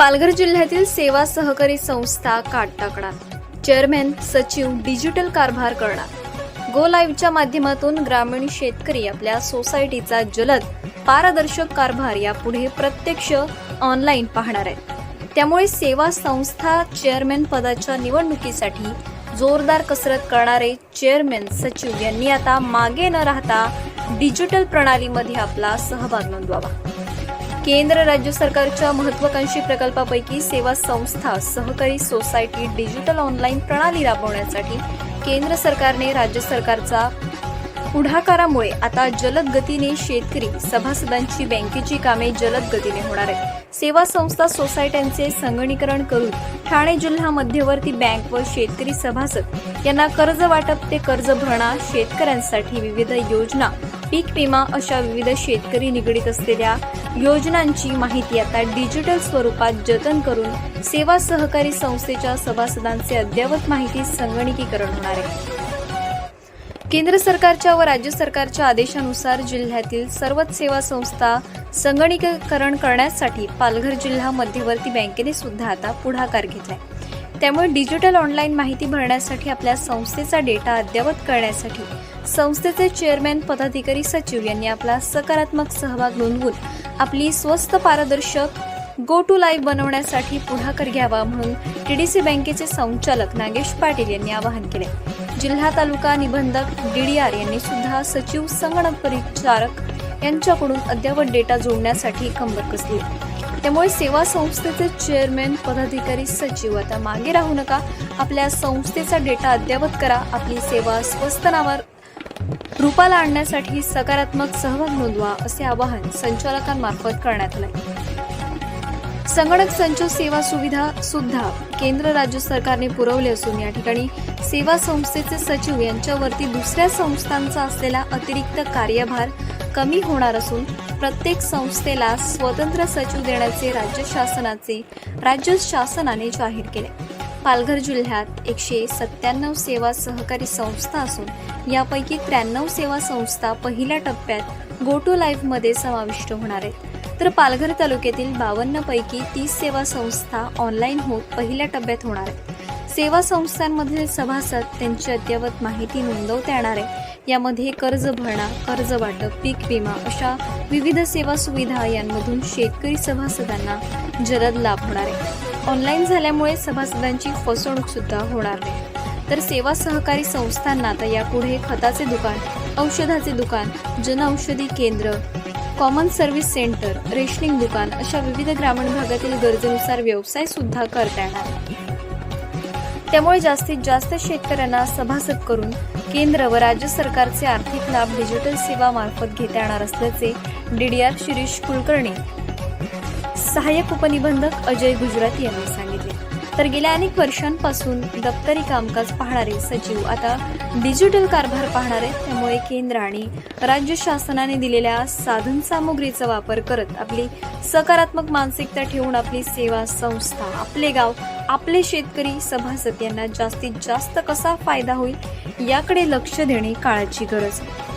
पालघर जिल्ह्यातील सेवा सहकारी संस्था काटटाकडा चेअरमॅन सचिव डिजिटल कारभार करणार गो लाईव्हच्या माध्यमातून ग्रामीण शेतकरी आपल्या सोसायटीचा जलद पारदर्शक कारभार यापुढे प्रत्यक्ष ऑनलाईन पाहणार आहेत. त्यामुळे सेवा संस्था चेअरमॅन पदाच्या निवडणुकीसाठी जोरदार कसरत करणारे चेअरमॅन सचिव यांनी आता मागे न राहता डिजिटल प्रणालीमध्ये आपला सहभाग नोंदवावा. केंद्र राज्य सरकारच्या महत्वाकांक्षी प्रकल्पापैकी सेवा संस्था सहकारी सोसायटी डिजिटल ऑनलाईन प्रणाली राबवण्यासाठी केंद्र सरकारने राज्य सरकारचा पुढाकारामुळे आता जलद गतीने शेतकरी सभासदांची बँकेची कामे जलद गतीने होणार आहेत. सेवा संस्था सोसायट्यांचे संगणीकरण करून ठाणे जिल्हा मध्यवर्ती बँक व शेतकरी सभासद यांना कर्ज वाटप ते कर्ज भरणा शेतकऱ्यांसाठी विविध योजना पीक विमा अशा विविध शेतकरी निगडीत असलेल्या योजनांची माहिती आता डिजिटल स्वरूपात जतन करून सेवा सहकारी संस्थेच्या सभासदांचे अद्ययावत माहिती संगणकीकरण होणार आहे. केंद्र सरकारच्या व राज्य सरकारच्या आदेशानुसार जिल्ह्यातील सर्वच सेवा संस्था संगणकीकरण करण्यासाठी पालघर जिल्हा मध्यवर्ती बँकेने सुद्धा आता पुढाकार घेतलाय. त्यामुळे डिजिटल ऑनलाईन माहिती भरण्यासाठी आपल्या संस्थेचा डेटा अद्ययावत करण्यासाठी संस्थेचे चेअरमॅन पदाधिकारी सचिव यांनी आपला सकारात्मक सहभाग नोंदवून आपली स्वस्त पारदर्शक गो टू लाईव्ह बनवण्यासाठी पुढाकार घ्यावा म्हणून टीडीसी बँकेचे संचालक नागेश पाटील यांनी आवाहन केले. जिल्हा तालुका निबंधक डीडीआर यांनी सुद्धा सचिव संगणक परिचारक यांच्याकडून अद्ययावत डेटा जोडण्यासाठी कंबर कसली. त्यामुळे सेवा संस्थेचे चेअरमॅन पदाधिकारी सचिव आता मागे राहू नका. आपल्या संस्थेचा डेटा अद्ययावत करा. आपली सेवा स्वस्त नावावर रूपाला आणण्यासाठी सकारात्मक सहभाग नोंदवा असे आवाहन संचालकांमार्फत करण्यात आले. संगणक संच सेवा सुविधा सुद्धा केंद्र राज्य सरकारने पुरवले असून या ठिकाणी सेवा संस्थेचे सचिव यांच्यावरती दुसऱ्या संस्थांचा असलेला अतिरिक्त कार्यभार कमी होणार असून प्रत्येक संस्थेला स्वतंत्र सचिव देण्याचे राज्य शासनाचे राज्य शासनाने जाहीर केले. पालघर जिल्ह्यात एकशे सत्त्याण्णव सेवा सहकारी संस्था असून यापैकी त्र्याण्णव सेवा संस्था पहिल्या टप्प्यात गो टू लाईफमध्ये समाविष्ट होणार आहेत. तर पालघर तालुक्यातील बावन्न पैकी तीस सेवा संस्था ऑनलाईन होत पहिल्या टप्प्यात होणार आहेत. सेवा संस्थांमधील सभासद त्यांची अद्ययावत माहिती नोंदवता येणार आहे. यामध्ये कर्ज भरणा कर्ज वाटप पीक विमा अशा विविध सेवा सुविधा यांमधून शेतकरी सभासदांना जलद लाभ होणार आहे. ऑनलाईन झाल्यामुळे सभासदांची फसवणूक सुद्धा होणार नाही. तर सेवा सहकारी संस्थांना आता यापुढे खताचे दुकान औषधाचे दुकान जनऔषधी केंद्र कॉमन सर्व्हिस सेंटर रेशनिंग दुकान अशा विविध ग्रामीण भागातील गरजेनुसार व्यवसाय सुद्धा करता येणार त्यामुळे जास्तीत जास्त शेतकऱ्यांना सभासद करून केंद्र व राज्य सरकारचे आर्थिक लाभ डिजिटल सेवा मार्फत घेता येणार असल्याचे डीडीआर शिरीष कुलकर्णी सहाय्यक उपनिबंधक अजय गुजराती यांनी सांगितले. तर गेल्या अनेक वर्षांपासून दप्तरी कामकाज पाहणारे सचिव आता डिजिटल कारभार पाहणार आहेत. त्यामुळे केंद्र आणि राज्य शासनाने दिलेल्या साधन सामुग्रीचा वापर करत आपली सकारात्मक मानसिकता ठेवून आपली सेवा संस्था आपले गाव आपले शेतकरी सभासद यांना जास्तीत जास्त कसा फायदा होईल याकडे लक्ष देणे काळाची गरज आहे.